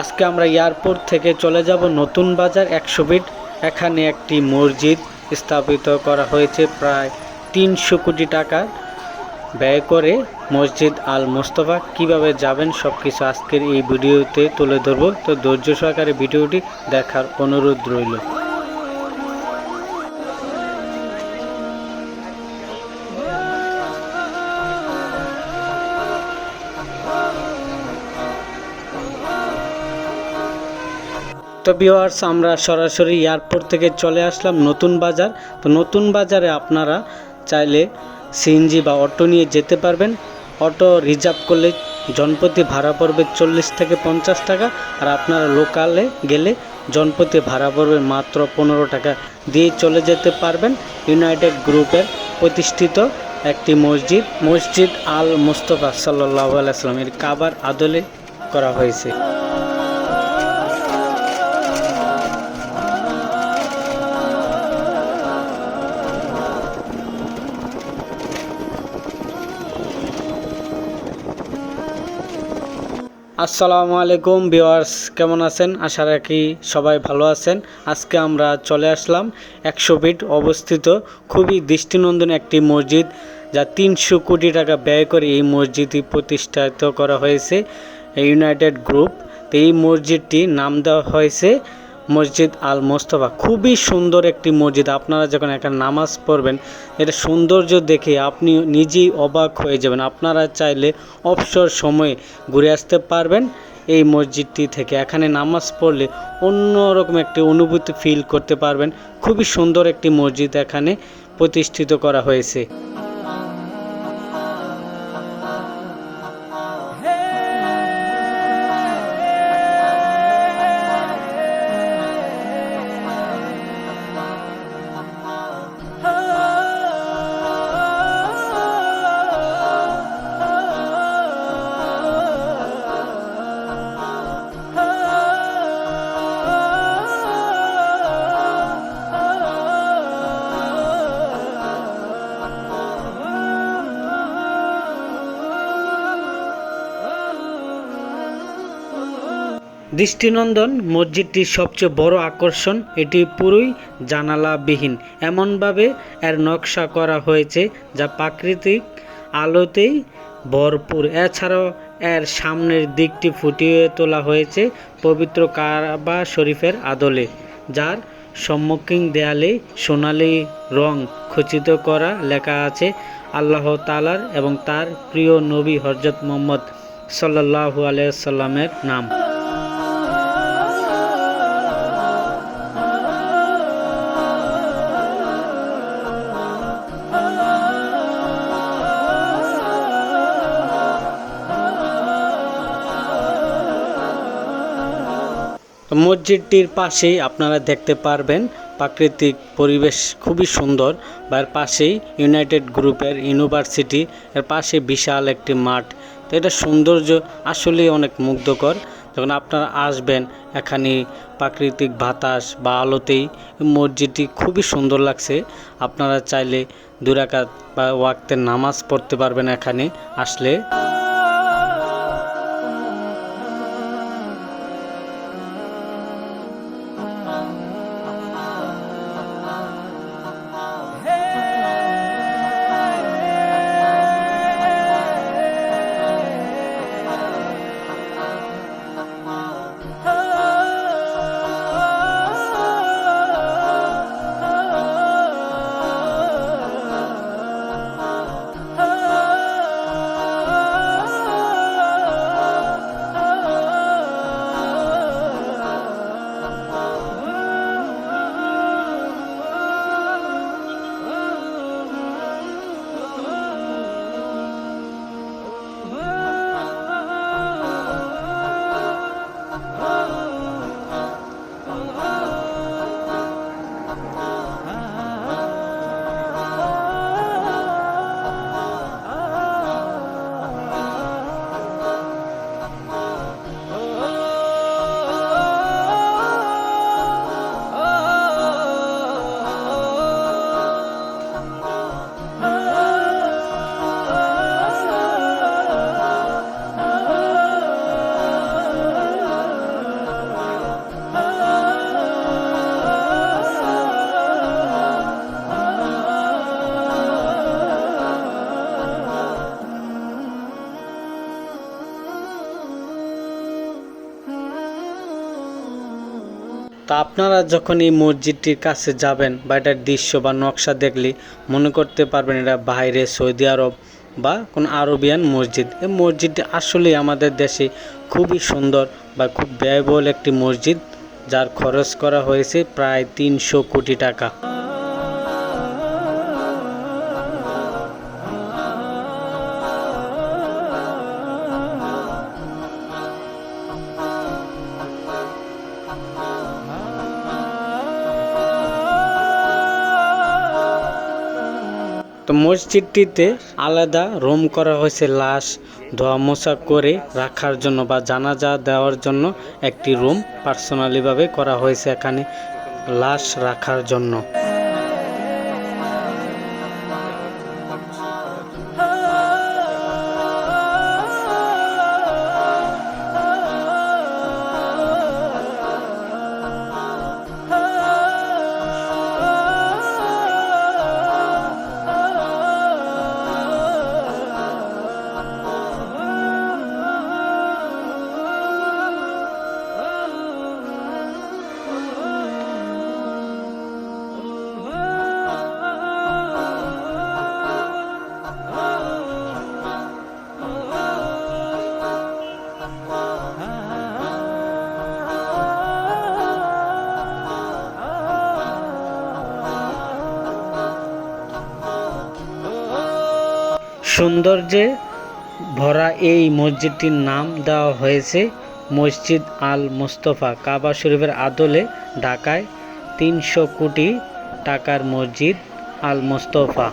আজকে আমরা এয়ারপোর্ট থেকে চলে যাব নতুন বাজার একশো ফিট এখানে একটি মসজিদ স্থাপিত করা হয়েছে প্রায় তিনশো কোটি টাকা। ব্যয় করে মসজিদ আল মোস্তফা। কীভাবে যাবেন সব কিছু আজকের এই ভিডিওতে তুলে ধরব। তো ধৈর্য সহকারে ভিডিওটি দেখার অনুরোধ রইল। তো ভিওয়ার্স আমরা সরাসরি এয়ারপোর্ট থেকে চলে আসলাম নতুন বাজার। তো নতুন বাজারে আপনারা চাইলে সিএনজি বা অটো নিয়ে যেতে পারবেন। অটো রিজার্ভ করলে জনপ্রতি ভাড়া পড়বে চল্লিশ থেকে পঞ্চাশ টাকা আর আপনারা লোকালে গেলে জনপ্রতি ভাড়া পড়বে মাত্র পনেরো টাকা দিয়ে চলে যেতে পারবেন। ইউনাইটেড গ্রুপের প্রতিষ্ঠিত একটি মসজিদ মসজিদ আল মুস্তফা সাল্লাহ আলাইসাল্লাম এর কাবার আদলে করা হয়েছে। আসসালামু আলাইকুম ভিওয়ার্স কেমন আছেন? আশা রাখি সবাই ভালো আছেন। আজকে আমরা চলে আসলাম একশো ফিট অবস্থিত, খুবই দৃষ্টিনন্দন একটি মসজিদ, যা তিনশো কোটি টাকা ব্যয় করে এই মসজিদটি প্রতিষ্ঠিত করা হয়েছে ইউনাইটেড গ্রুপ তো এই মসজিদটি নাম দেওয়া হয়েছে মসজিদ আল মোস্তফা। খুবই সুন্দর একটি মসজিদ। আপনারা যখন এখানে নামাজ পড়বেন এটা সৌন্দর্য দেখে আপনি নিজেই অবাক হয়ে যাবেন। আপনারা চাইলে অবসর সময়ে ঘুরে আসতে পারবেন এই মসজিদটি থেকে। এখানে নামাজ পড়লে অন্যরকম একটি অনুভূতি ফিল করতে পারবেন। খুবই সুন্দর একটি মসজিদ এখানে প্রতিষ্ঠিত করা হয়েছে। দৃষ্টিনন্দন মসজিদটির সবচেয়ে বড় আকর্ষণ, এটি পুরোই জানালাবিহীন। এমনভাবে এর নকশা করা হয়েছে যা প্রাকৃতিক আলোতেই ভরপুর। এছাড়াও এর সামনের দিকটি ফুটিয়ে তোলা হয়েছে পবিত্র কাবা শরীফের আদলে, যার সম্মুখীন দেয়ালে সোনালি রং খচিত করা লেখা আছে আল্লাহ তালার এবং তার প্রিয় নবী হজরত মোহাম্মদ সাল্লাহু আলাইসাল্লামের নাম। মসজিদটির পাশেই আপনারা দেখতে পারবেন প্রাকৃতিক পরিবেশ খুবই সুন্দর। বা এর পাশেই ইউনাইটেড গ্রুপের ইউনিভার্সিটি এর পাশে বিশাল একটি মাঠ। তো এটা সৌন্দর্য আসলেই অনেক মুগ্ধকর। যখন আপনারা আসবেন এখানে প্রাকৃতিক বাতাস বা আলোতেই মসজিদটি খুবই সুন্দর লাগছে। আপনারা চাইলে দুরাকাত বা ওয়াক্তের নামাজ পড়তে পারবেন এখানে। আসলে তা আপনারা যখন এই মসজিদটির কাছে যাবেন বা এটার দৃশ্য বা নকশা দেখলে মনে করতে পারবেন এটা বাইরে সৌদি আরব বা কোন আরবিয়ান মসজিদ। এই মসজিদটি আসলে আমাদের দেশে খুবই সুন্দর বা খুব ব্যয়বহুল একটি মসজিদ, যার খরচ করা হয়েছে প্রায় তিনশো কোটি টাকা। তো মসজিদটিতে আলাদা রুম করা হয়েছে লাশ, ধোয়া মোছা করে রাখার জন্য বা জানাজা দেওয়ার জন্য একটি রুম পার্সোনালিভাবে করা হয়েছে এখানে, লাশ রাখার জন্য। সৌন্দর্যে ভরা এই মসজিদটির নাম দেওয়া হয়েছে মসজিদ আল মোস্তফা। কাবা শরীফের আদলে ঢাকায় তিনশো কোটি টাকার মসজিদ আল মুস্তফা।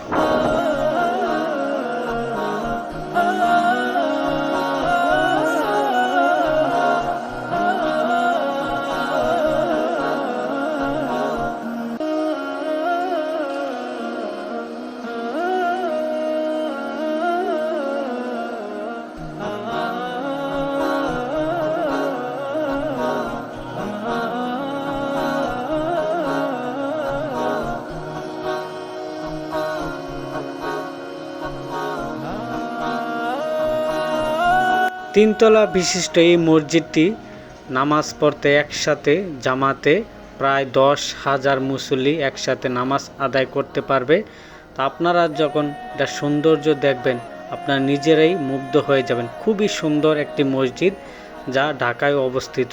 তিনতলা বিশিষ্ট এই মসজিদটি নামাজ পড়তে একসাথে জামাতে প্রায় দশ হাজার মুসল্লি একসাথে নামাজ আদায় করতে পারবে। তা আপনারা যখন এটা সৌন্দর্য দেখবেন, আপনারা নিজেরাই মুগ্ধ হয়ে যাবেন। খুবই সুন্দর একটি মসজিদ যা ঢাকায় অবস্থিত।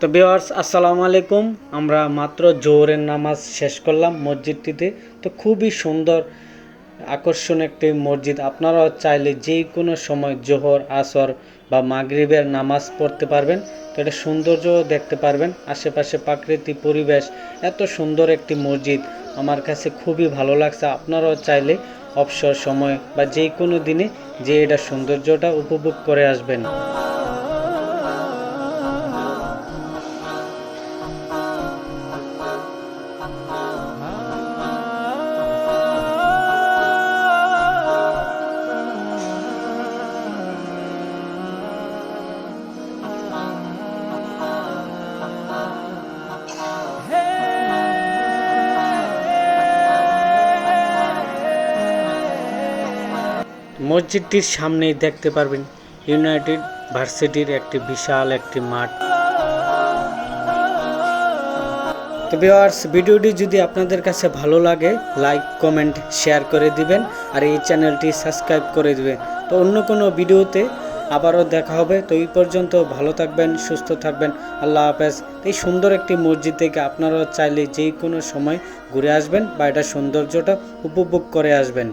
তো বিওয়ার্স আসসালামু আলাইকুম। আমরা মাত্র জোহরের নামাজ শেষ করলাম মসজিদটিতে। তো খুবই সুন্দর আকর্ষণ একটি মসজিদ। আপনারাও চাইলে যে কোনো সময় জোহর, আসর বা মাগরিবের নামাজ পড়তে পারবেন। তো এটা সৌন্দর্য দেখতে পারবেন। আশেপাশে প্রাকৃতিক পরিবেশ, এত সুন্দর একটি মসজিদ আমার কাছে খুবই ভালো লাগছে। আপনারাও চাইলে অবসর সময় বা যে কোনো দিনে যে এটা সৌন্দর্যটা উপভোগ করে আসবেন। মসজিদটির সামনেই দেখতে পারবেন ইউনাইটেড ভার্সিটির একটি বিশাল একটি মাঠ। তো ভিউয়ার্স, ভিডিওটি যদি আপনাদের কাছে ভালো লাগে, লাইক, কমেন্ট, শেয়ার করে দিবেন আর এই চ্যানেলটি সাবস্ক্রাইব করে দিবেন। তো অন্য কোনো ভিডিওতে আবারও দেখা হবে। তো এই পর্যন্ত ভালো থাকবেন, সুস্থ থাকবেন। আল্লাহ হাফেজ। এই সুন্দর একটি মসজিদ থেকে আপনারাও চাইলে যে কোনো সময় ঘুরে আসবেন বা এটা সৌন্দর্যটা উপভোগ করে আসবেন।